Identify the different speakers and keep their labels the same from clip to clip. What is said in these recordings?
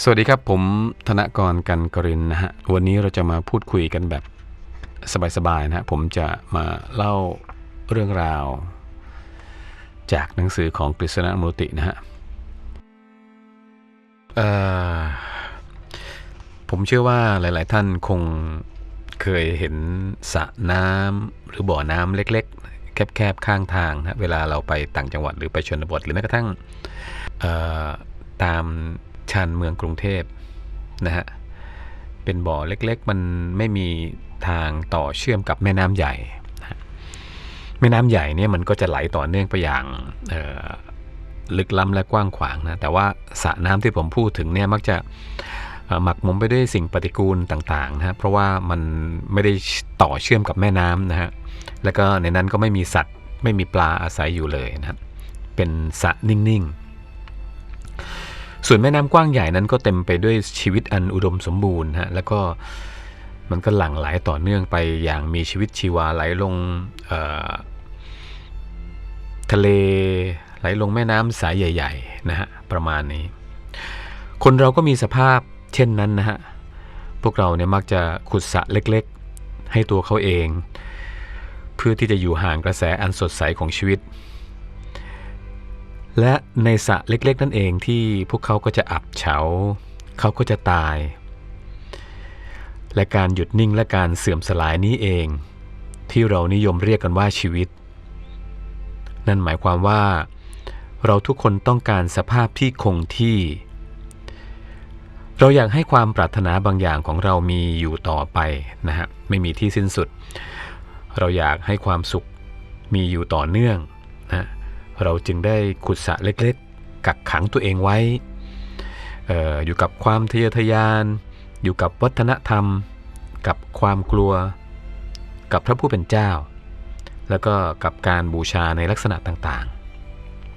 Speaker 1: สวัสดีครับผมธนกรกันกรินนะฮะวันนี้เราจะมาพูดคุยกันแบบสบายๆนะฮะผมจะมาเล่าเรื่องราว จากหนังสือของกฤษณมูตินะฮะผมเชื่อว่าหลาย ๆ ท่านคงเคยเห็นสระน้ำหรือบ่อน้ำเล็ก ๆ แคบ ๆ ข้างทางนะเวลาเราไปต่างจังหวัดหรือไปชนบทหรือแม้กระทั่งตาม ชานเมืองกรุงเทพนะฮะเป็นบ่อเล็กๆ มันไม่มีทางต่อเชื่อมกับแม่น้ำใหญ่ แม่น้ำใหญ่เนี่ยมันก็จะไหลต่อเนื่องไปอย่างลึกล้ำและกว้างขวางนะแต่ว่าสระน้ำที่ผมพูดถึงเนี่ยมักจะหมักหมมไปด้วยสิ่งปฏิกูลต่างๆนะฮะเพราะว่ามันไม่ได้ต่อเชื่อมกับแม่น้ำนะฮะแล้วก็ในนั้นก็ไม่มีสัตว์ไม่มีปลาอาศัยอยู่เลยนะครับเป็นสระนิ่งๆ ส่วนแม่น้ำกว้างใหญ่นั้นก็เต็มไปด้วยชีวิตอันอุดมสมบูรณ์ฮะแล้วก็มันก็หลั่งไหลต่อเนื่องไปอย่างมีชีวิตชีวาไหลลงทะเลไหลลงแม่น้ำสายใหญ่ ๆ นะฮะ ประมาณนี้ คนเราก็มีสภาพเช่นนั้นนะฮะ พวกเราเนี่ยมักจะขุดสระเล็กๆ ให้ตัวเขาเอง เพื่อที่จะอยู่ห่างกระแสอันสดใสของชีวิต และในสระเล็ก ๆ นั่นเองที่พวกเขาก็จะอับเฉา เขาก็จะตาย และการหยุดนิ่งและการเสื่อมสลายนี้เอง ที่เรานิยมเรียกกันว่าชีวิต นั่นหมายความว่า เราทุกคนต้องการสภาพที่คงที่ เราอยากให้ความปรารถนาบางอย่างของเรามีอยู่ต่อไปนะฮะไม่มีที่สิ้นสุด เราอยากให้ความสุขมีอยู่ต่อเนื่องนะ เราจึงได้ขุดสระเล็กๆ กักขังตัวเองไว้อออยู่กับความทะเยอทะยาน อยู่กับวัฒนธรรม กับความกลัว กับพระผู้เป็นเจ้า แล้วก็กับการบูชาในลักษณะต่าง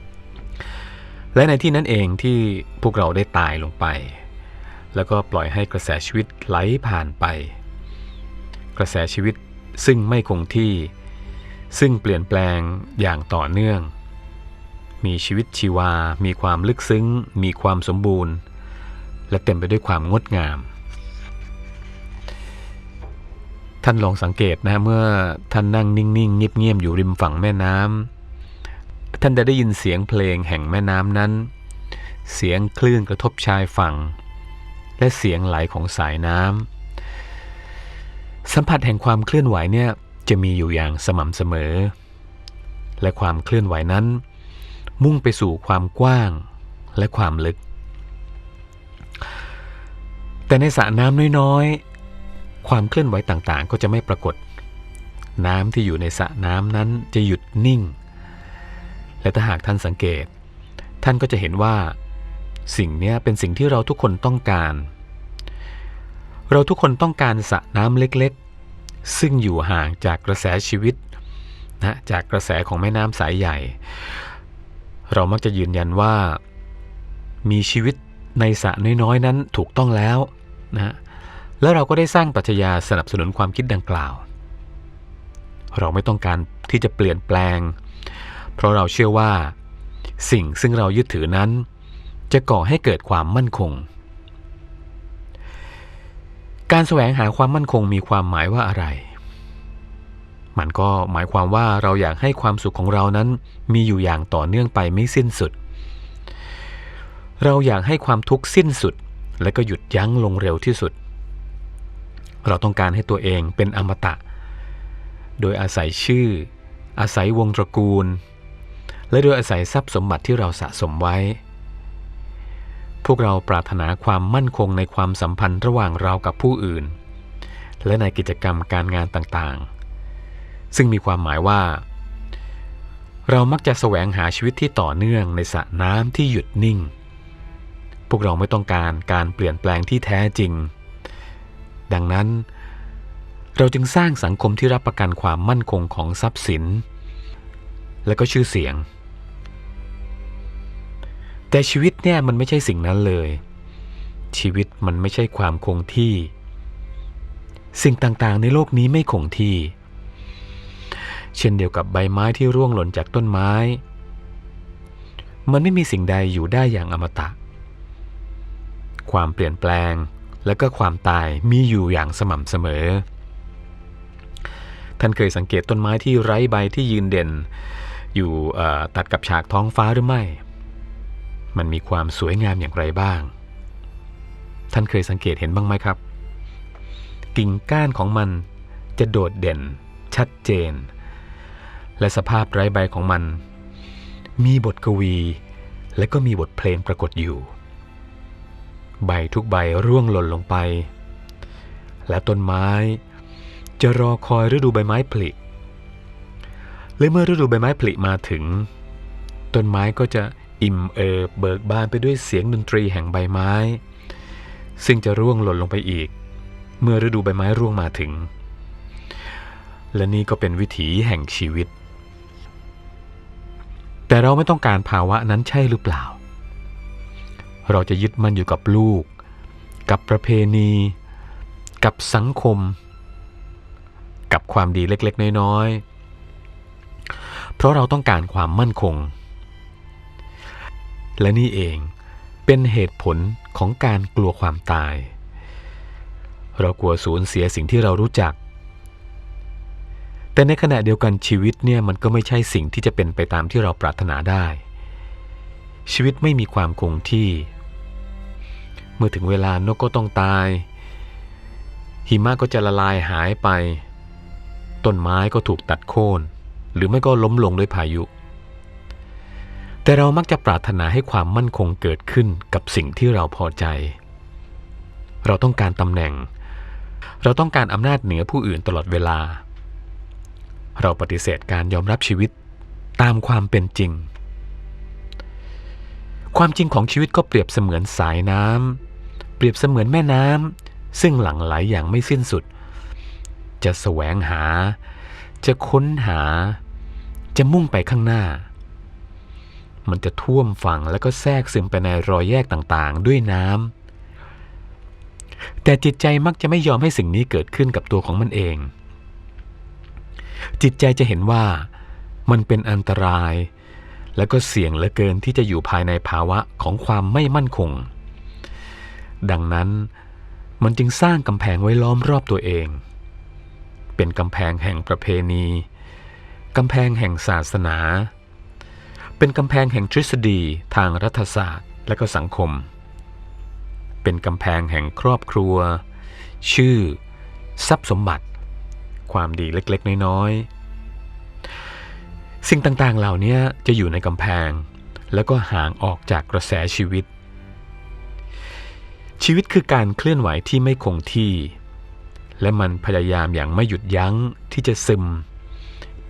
Speaker 1: ๆ และในที่นั้นเองที่พวกเราได้ตายลงไป แล้วก็ปล่อยให้กระแสชีวิตไหลผ่านไป กระแสชีวิตซึ่งไม่คงที่ซึ่งเปลี่ยนแปลงอย่างต่อเนื่อง มีชีวิตชีวา มีความลึกซึ้ง มีความสมบูรณ์ และเต็มไปด้วยความงดงาม ท่านลองสังเกตนะเมื่อท่านนั่งนิ่งๆ เงียบๆ อยู่ริมฝั่งแม่น้ำท่านจะได้ยินเสียงเพลงแห่งแม่น้ำนั้น เสียงคลื่นกระทบชายฝั่ง และเสียงไหลของสายน้ำสัมผัสแห่งความเคลื่อนไหวเนี่ยจะมีอยู่อย่างสม่ำเสมอ และความเคลื่อนไหวนั้น มุ่งไปสู่ความกว้างและความลึก แต่ในสระน้ำน้อยๆ ความเคลื่อนไหวต่างๆ ก็จะไม่ปรากฏ น้ำที่อยู่ในสระน้ำนั้นจะหยุดนิ่ง และถ้าหากท่านสังเกต ท่านก็จะเห็นว่า สิ่งนี้เป็นสิ่งที่เราทุกคนต้องการ เราทุกคนต้องการสระน้ำเล็กๆ ซึ่งอยู่ห่างจากกระแสชีวิตนะจากกระแสของแม่น้ำสายใหญ่ เรามักจะยืนยันว่า มีชีวิตในสระน้อยๆนั้นถูกต้องแล้วนะแล้วเราก็ได้สร้างปรัชญาสนับสนุนความคิดดังกล่าว เราไม่ต้องการที่จะเปลี่ยนแปลง เพราะเราเชื่อว่า สิ่งซึ่งเรายึดถือนั้น จะก่อให้เกิดความมั่นคง การแสวงหาความมั่นคงมีความหมายว่าอะไร มันก็หมายความว่าเราอยากให้ความสุขของเรานั้นมีอยู่อย่างต่อเนื่องไปไม่สิ้นสุด เราอยากให้ความทุกข์สิ้นสุด และก็หยุดยั้งลงเร็วที่สุด เราต้องการให้ตัวเองเป็นอมตะ โดยอาศัยชื่อ อาศัยวงตระกูล และโดยอาศัยทรัพย์สมบัติที่เราสะสมไว้ พวกเราปรารถนาความมั่นคงในความสัมพันธ์ระหว่างเรากับผู้อื่น และในกิจกรรมการงานต่างๆ ซึ่งมีความหมายว่า เรามักจะแสวงหาชีวิตที่ต่อเนื่องในสระน้ำที่หยุดนิ่ง พวกเราไม่ต้องการการเปลี่ยนแปลงที่แท้จริง ดังนั้น เราจึงสร้างสังคมที่รับประกันความมั่นคงของทรัพย์สิน และก็ชื่อเสียง แต่ชีวิตเนี่ยมันไม่ใช่สิ่งนั้นเลย ชีวิตมันไม่ใช่ความคงที่ สิ่งต่างๆ ในโลกนี้ไม่คงที่ เช่นเดียวกับใบไม้ที่ร่วงหล่นจากต้นไม้ มันไม่มีสิ่งใดอยู่ได้อย่างอมตะ ความเปลี่ยนแปลงและก็ความตายมีอยู่อย่างสม่ำเสมอ ท่านเคยสังเกตต้นไม้ที่ไร้ใบที่ยืนเด่น อยู่เอ่ตัดกับฉากท้องฟ้าหรือไม่ มันมีความสวยงามอย่างไรบ้าง ท่านเคยสังเกตเห็นบ้างไหมครับ กิ่งก้านของมันจะโดดเด่น ชัดเจน และสภาพไร้ใบของมัน มีบทกวี และก็มีบทเพลงปรากฏอยู่ ใบทุกใบร่วงหล่นลงไป และต้นไม้ จะรอคอยฤดูใบไม้ผลิและเมื่อฤดูใบไม้ผลิมาถึง ต้นไม้ก็จะอิ่มเอิบเบิกบานไปด้วยเสียงดนตรีแห่งใบไม้ ซึ่งจะร่วงหล่นลงไปอีก เมื่อฤดูใบไม้ร่วงมาถึง และนี่ก็เป็นวิถีแห่งชีวิต แต่เราไม่ต้องการภาวะนั้นใช่หรือเปล่า เราจะยึดมันอยู่กับลูก กับประเพณี กับสังคม กับความดีเล็กๆ น้อยๆ เพราะเราต้องการความมั่นคง และนี่เองเป็นเหตุผลของการกลัวความตาย เรากลัวสูญเสียสิ่งที่เรารู้จัก แต่ในขณะเดียวกันชีวิตเนี่ยมันก็ไม่ใช่สิ่งที่จะเป็นไปตามที่เราปรารถนาได้ ชีวิตไม่มีความคงที่ เมื่อถึงเวลานกก็ต้องตาย หิมะก็จะละลายหายไป ต้นไม้ก็ถูกตัดโค่นหรือไม่ก็ล้มลงด้วยพายุ แต่เรามักจะปรารถนาให้ความมั่นคงเกิดขึ้นกับสิ่งที่เราพอใจ เราต้องการตำแหน่ง เราต้องการอำนาจเหนือผู้อื่นตลอดเวลา เราปฏิเสธการยอมรับชีวิตตามความเป็นจริง ความจริงของชีวิตก็เปรียบเสมือนสายน้ำเปรียบเสมือนแม่น้ำซึ่งหลั่งไหลอย่างไม่สิ้นสุด จะแสวงหา จะค้นหา จะมุ่งไปข้างหน้า มันจะท่วมฝั่งแล้วก็แทรกซึมไปในรอยแยกต่างๆ ด้วยน้ำแต่จิตใจมักจะไม่ยอมให้สิ่งนี้เกิดขึ้นกับตัวของมันเอง จิตใจจะเห็นว่ามันเป็นอันตราย และก็เสี่ยงเหลือเกินที่จะอยู่ภายในภาวะของความไม่มั่นคง ดังนั้นมันจึงสร้างกำแพงไว้ล้อมรอบตัวเอง เป็นกำแพงแห่งประเพณีกำแพงแห่งศาสนา เป็นกำแพงแห่งทฤษฎีทางรัฐศาสตร์และก็สังคม เป็นกำแพงแห่งครอบครัว ชื่อ ทรัพย์สมบัติ ความดีเล็กๆ น้อยๆ สิ่งต่างๆ เหล่านี้จะอยู่ในกำแพง แล้วก็ห่างออกจากกระแสชีวิต ชีวิตคือการเคลื่อนไหวที่ไม่คงที่ และมันพยายามอย่างไม่หยุดยั้งที่จะซึม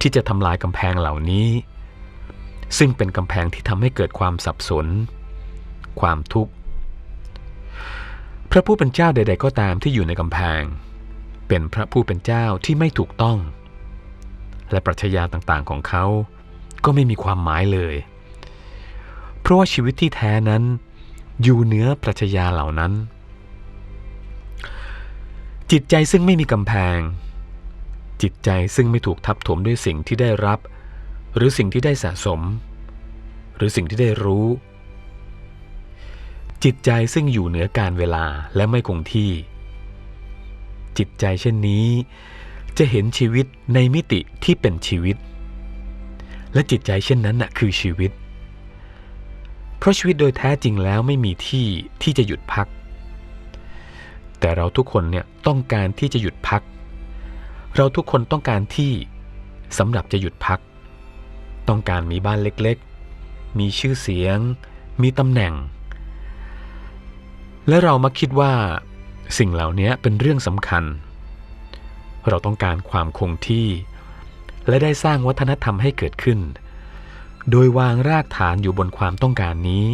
Speaker 1: ที่จะทำลายกำแพงเหล่านี้ ซึ่งเป็นกำแพงที่ทำให้เกิดความสับสน ความทุกข์ พระผู้เป็นเจ้าใด ๆ ก็ตามที่อยู่ในกำแพง เป็นพระผู้เป็นเจ้าที่ไม่ถูกต้อง และปรัชญาต่างๆของเขา ก็ไม่มีความหมายเลย เพราะว่าชีวิตที่แท้นั้น อยู่เหนือปรัชญาเหล่านั้น จิตใจซึ่งไม่มีกำแพง จิตใจซึ่งไม่ถูกทับถมด้วยสิ่งที่ได้รับ หรือสิ่งที่ได้สะสม หรือสิ่งที่ได้รู้ จิตใจซึ่งอยู่เหนือการเวลาและไม่คงที่ จิตใจเช่นนี้ จะเห็นชีวิตในมิติที่เป็นชีวิต และจิตใจเช่นนั้นน่ะคือชีวิต เพราะชีวิตโดยแท้จริงแล้วไม่มีที่ที่จะหยุดพัก แต่เราทุกคนเนี่ยต้องการที่จะหยุดพัก เราทุกคนต้องการที่สำหรับจะหยุดพัก ต้องการมีบ้านเล็กๆ มีชื่อเสียง มีตำแหน่งและเรามาคิดว่า สิ่งเหล่านี้เป็นเรื่องสำคัญ เราต้องการความคงที่ และได้สร้างวัฒนธรรมให้เกิดขึ้น โดยวางรากฐานอยู่บนความต้องการนี้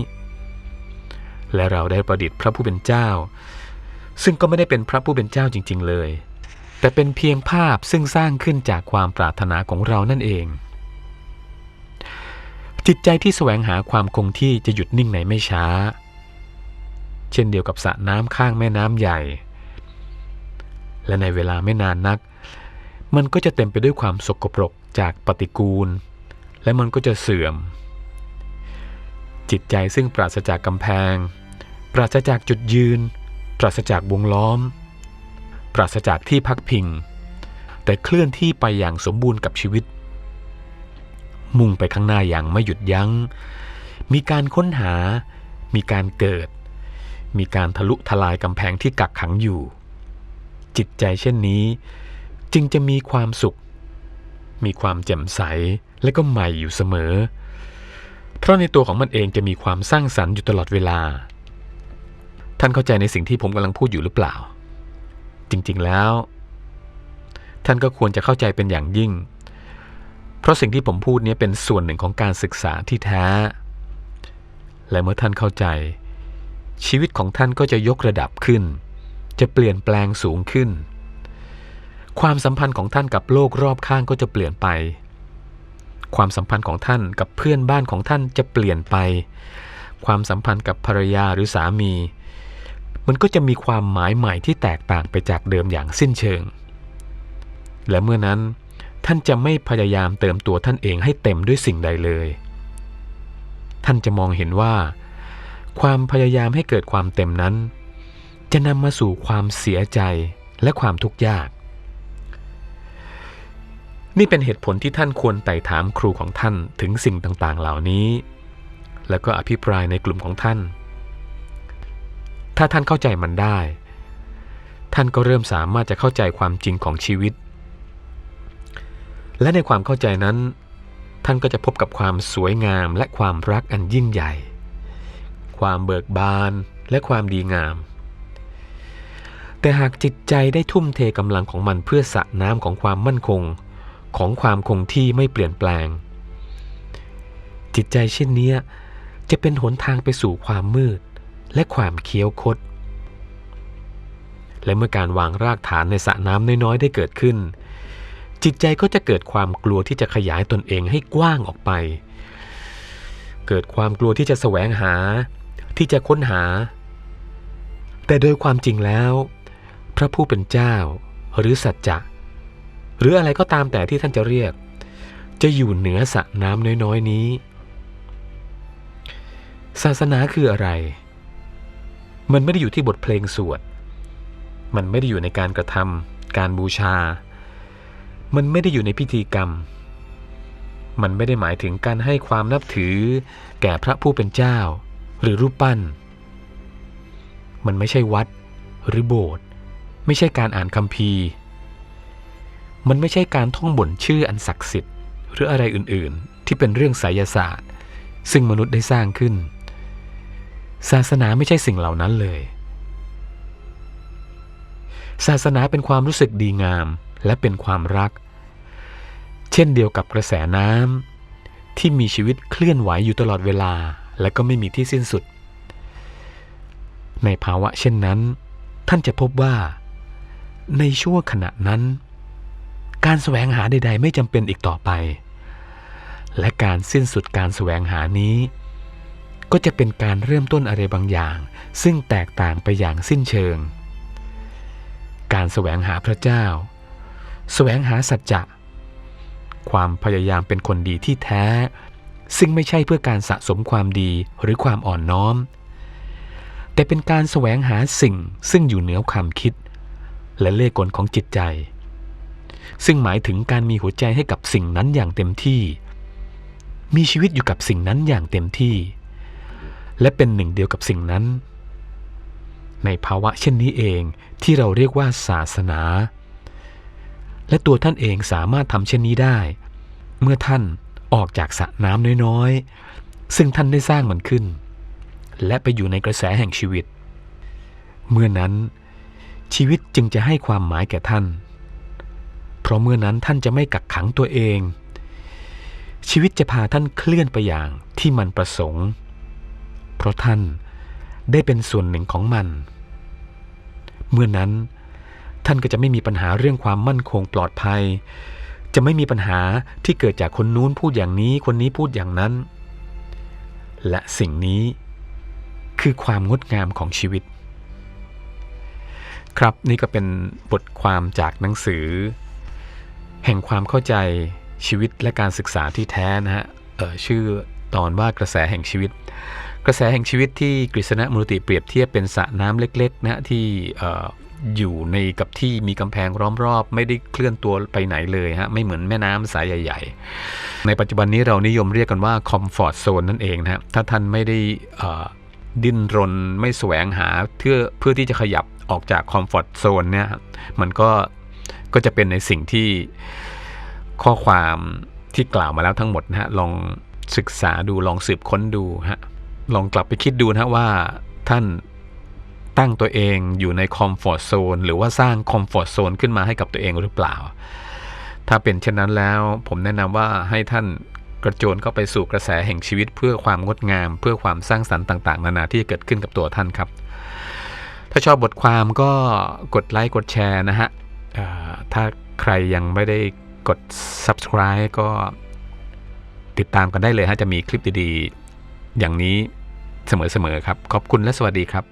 Speaker 1: และเราได้ประดิษฐ์พระผู้เป็นเจ้า ซึ่งก็ไม่ได้เป็นพระผู้เป็นเจ้าจริง ๆ เลย แต่เป็นเพียงภาพซึ่งสร้างขึ้นจากความปรารถนาของเรานั่นเอง จิตใจที่แสวงหาความคงที่จะหยุดนิ่งในไม่ช้า เช่นเดียวกับสระน้ำข้างแม่น้ำใหญ่ และในเวลาไม่นานนัก มันก็จะเต็มไปด้วยความสกปรกจากปฏิกูล และมันก็จะเสื่อม จิตใจซึ่งปราศจากกำแพง ปราศจากจุดยืน ปราศจากวงล้อม ปราศจากที่พักพิง แต่เคลื่อนที่ไปอย่างสมบูรณ์กับชีวิต มุ่งไปข้างหน้าอย่างไม่หยุดยัง้ง มีการค้นหา มีการเกิด มีการทะลุทลายกำแพงที่กักขังอยู่ จิตใจเช่นนี้ จึงจะมีความสุข มีความแจ่มใสและก็ใหม่อยู่เสมอ เพราะในตัวของมันเองจะมีความสร้างสรรค์อยู่ตลอดเวลา ท่านเข้าใจในสิ่งที่ผมกำลังพูดอยู่หรือเปล่า จริงๆแล้ว ท่านก็ควรจะเข้าใจเป็นอย่างยิ่ง เพราะสิ่งที่ผมพูดนี้เป็นส่วนหนึ่งของการศึกษาที่แท้ และเมื่อท่านเข้าใจ ชีวิตของท่านก็จะยกระดับขึ้น จะเปลี่ยนแปลงสูงขึ้น ความสัมพันธ์ของท่านกับโลกรอบข้างก็จะเปลี่ยนไป ความสัมพันธ์ของท่านกับเพื่อนบ้านของท่านจะเปลี่ยนไป ความสัมพันธ์กับภรรยาหรือสามี มันก็จะมีความหมายใหม่ที่แตกต่างไปจากเดิมอย่างสิ้นเชิง และเมื่อนั้นท่านจะไม่พยายามเติมตัวท่านเองให้เต็มด้วยสิ่งใดเลย ท่านจะมองเห็นว่า ความพยายามให้เกิดความเต็มนั้น จะนำมาสู่ความเสียใจและความทุกข์ยาก นี่เป็นเหตุผลที่ท่านควรไต่ถามครูของท่านถึงสิ่งต่างๆ เหล่านี้ แล้วก็อภิปรายในกลุ่มของท่าน ถ้าท่านเข้าใจมันได้ ท่านก็เริ่มสามารถจะเข้าใจความจริงของชีวิต และในความเข้าใจนั้น ท่านก็จะพบกับความสวยงามและความรักอันยิ่งใหญ่ ความเบิกบานและความดีงาม แต่หากจิตใจได้ทุ่มเทกำลังของมันเพื่อสระน้ำของความมั่นคง ของความคงที่ไม่เปลี่ยนแปลง จิตใจเช่นนี้จะเป็นหนทางไปสู่ความมืดและความเคี้ยวคด และเมื่อการวางรากฐานในสระน้ำน้อยๆ ได้เกิดขึ้น จิตใจก็จะเกิดความกลัวที่จะขยายตนเองให้กว้างออกไป เกิดความกลัวที่จะแสวงหา ที่จะค้นหา แต่โดยความจริงแล้ว พระผู้เป็นเจ้า หรือสัจจะหรืออะไรก็ตามแต่ที่ท่านจะเรียก จะอยู่เหนือสระน้ำน้อยๆนี้ ศาสนาคืออะไร มันไม่ได้อยู่ที่บทเพลงสวด มันไม่ได้อยู่ในการกระทำการบูชา มันไม่ได้อยู่ในพิธีกรรม มันไม่ได้หมายถึงการให้ความนับถือแก่พระผู้เป็นเจ้า หรือรูปปั้น มันไม่ใช่วัดหรือโบสถ์ไม่ใช่การอ่านคัมภีร์มันไม่ใช่การท่องบ่นชื่ออันศักดิ์สิทธิ์ หรืออะไรอื่นๆ ที่เป็นเรื่องไสยศาสตร์ ซึ่งมนุษย์ได้สร้างขึ้น ศาสนาไม่ใช่สิ่งเหล่านั้นเลย ศาสนาเป็นความรู้สึกดีงามและเป็นความรัก เช่นเดียวกับกระแสน้ำที่มีชีวิตเคลื่อนไหวอยู่ตลอดเวลา และก็ไม่มีที่สิ้นสุด ในภาวะเช่นนั้น ท่านจะพบว่า ในช่วงขณะนั้น การแสวงหาใด ๆ ไม่จำเป็นอีกต่อไป และการสิ้นสุดการแสวงหานี้ ก็จะเป็นการเริ่มต้นอะไรบางอย่าง ซึ่งแตกต่างไปอย่างสิ้นเชิง การแสวงหาพระเจ้า แสวงหาสัจจะความพยายามเป็นคนดีที่แท้ ซึ่งไม่ใช่เพื่อการสะสมความดีหรือความอ่อนน้อม แต่เป็นการแสวงหาสิ่งซึ่งอยู่เหนือความคิด และเล่ห์กลของจิตใจ ซึ่งหมายถึงการมีหัวใจให้กับสิ่งนั้นอย่างเต็มที่ มีชีวิตอยู่กับสิ่งนั้นอย่างเต็มที่ และเป็นหนึ่งเดียวกับสิ่งนั้น ในภาวะเช่นนี้เองที่เราเรียกว่าศาสนา และตัวท่านเองสามารถทำเช่นนี้ได้ เมื่อท่าน ออกจากสระน้ำน้อยๆ ซึ่งท่านได้สร้างมันขึ้น และไปอยู่ในกระแสแห่งชีวิต เมื่อนั้นชีวิตจึงจะให้ความหมายแก่ท่าน เพราะเมื่อนั้นท่านจะไม่กักขังตัวเอง ชีวิตจะพาท่านเคลื่อนไปอย่างที่มันประสงค์ เพราะท่านได้เป็นส่วนหนึ่งของมัน เมื่อนั้นท่านก็จะไม่มีปัญหาเรื่องความมั่นคงปลอดภัย จะไม่มีปัญหาที่เกิดจากคนนู้นพูดอย่างนี้ คนนี้พูดอย่างนั้น และสิ่งนี้คือความงดงามของชีวิต ครับนี่ก็เป็นบทความจากหนังสือ แห่งความเข้าใจชีวิตและการศึกษาที่แท้นะฮะออชื่อตอนว่ากระแสแห่งชีวิต กระแสแห่งชีวิตที่กฤษณะมูลติเปรียบเทียบเป็นสระน้ำเล็กๆนะที่ อยู่ในกับที่มีกำแพงล้อมรอบไม่ได้เคลื่อนตัวไปไหนเลยฮะไม่เหมือนแม่น้ำสายใหญ่ ๆ ในปัจจุบันนี้เรานิยมเรียกกันว่าคอมฟอร์ z โซนนั่นเองนะฮะถ้าท่านไม่ได้ดิ้นรนไม่แสวงหาเพื่อเพื่อที่จะขยับออกจากคอมฟอร์ z โซนเนี่ยมันก็ก็จะเป็นในสิ่งที่ข้อความที่กล่าวมาแล้วทั้งหมดนะฮะลองศึกษาดูลองสืบค้นดูฮะลองกลับไปคิดดูนะว่าท่าน ตั้งตัวเองอยู่ในคอมฟอร์ z โซนหรือว่าสร้างคอมฟอร์ z โซนขึ้นมาให้กับตัวเองหรือเปล่า ถ้าเป็นเช่นนั้นแล้ว ผมแนะนำว่าให้ท่านกระโจนเข้าไปสู่กระแสแห่งชีวิตเพื่อความงดงาม เพื่อความสร้างสรรค์ต่าง ๆ นานาที่จะเกิดขึ้นกับตัวท่านครับ ถ้าชอบบทความก็กดไลค์กดแชร์นะฮะถ้าใครยังไม่ได้กด subscribe ก็ติดตามกันได้เลยฮะจะมีคลิปดีๆ อย่างนี้เสมอๆครับ ขอบคุณและสวัสดีครับ